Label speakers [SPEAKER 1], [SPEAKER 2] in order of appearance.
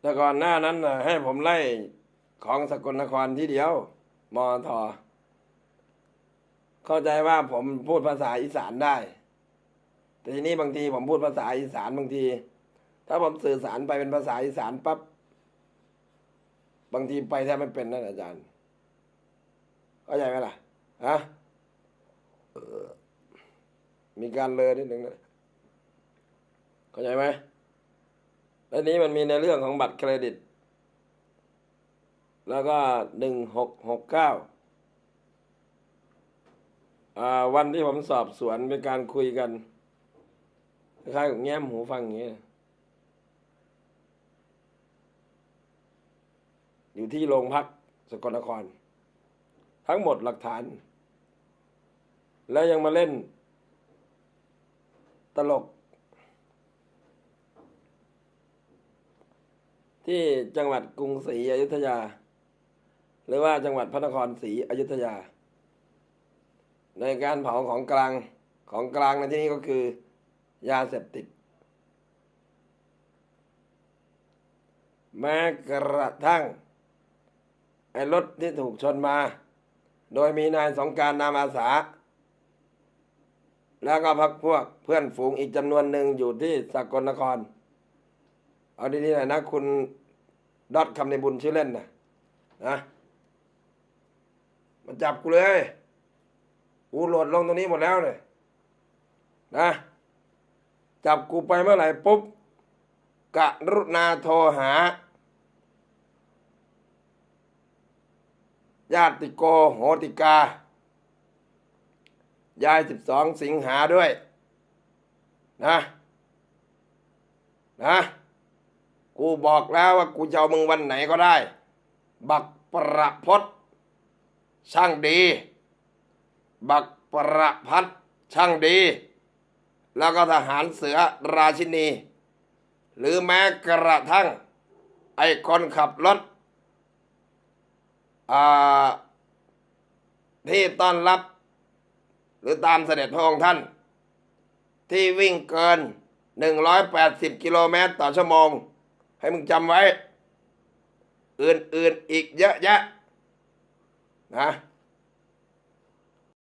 [SPEAKER 1] แต่ก่อนหน้านั้นนะให้ผมไล่ของสกลนครที่เดียวมอทอเข้าใจว่าผมพูดภาษาอีสานได้ แต่ทีนี้บางทีผมพูดภาษาอีสานบางที ถ้าผมสื่อสารไปเป็นภาษาอีสานปั๊บบางทีไปแทบไม่เป็นนั่นอาจารย์เข้าใจไหมล่ะฮะมีการเลอนิดหนึ่งนะเข้าใจไหม แล้วนี้มันมีในเรื่องของบัตรเครดิต แล้วก็หนึ่งหกหกเก้าวันที่ผมสอบสวนเป็นการคุยกันคล้ายๆกับแง้มหูฟังอย่างเงี้ยอยู่ที่โรงพักสกลนคร ทั้งหมดหลักฐาน แล้วยังมาเล่น ตลก ที่จังหวัดกรุงศรีอยุธยา หรือว่าจังหวัดพระนครศรีอยุธยา ในการเผาของกลางของกลางในที่นี้ก็คือยาเสพติด แม้กระทั่งไอ้รถที่ถูกชนมา โดยมีนายสงการนามอาสา แล้วก็พักพวกเพื่อนฝูงอีกจำนวนหนึ่งอยู่ที่สกลนคร เอาดีๆหน่อยนะคุณ ดอทคำในบุญชื่อเล่นนะนะมันจับกูเลยกูโหลดลงตรงนี้หมดแล้วเลยนะ จับกูไปเมื่อไหร่ปุ๊บกะรุณาโทรหา ญาติโกโหติกา ยายสิบสองสิงหาด้วย นะ นะ กูบอกแล้วว่ากูจะเอามึงวันไหนก็ได้ บักประพศช่างดี บักประพัดช่างดี แล้วก็ทหารเสือราชินี หรือแม้กระทั่ง ไอ้คนขับรถอ่าที่ต้อนรับ หรือตามเสด็จพระองค์ท่าน ที่วิ่งเกิน 180 กิโลเมตรต่อชั่วโมง ให้มึงจำไว้ อื่นๆอีกเยอะแยะนะ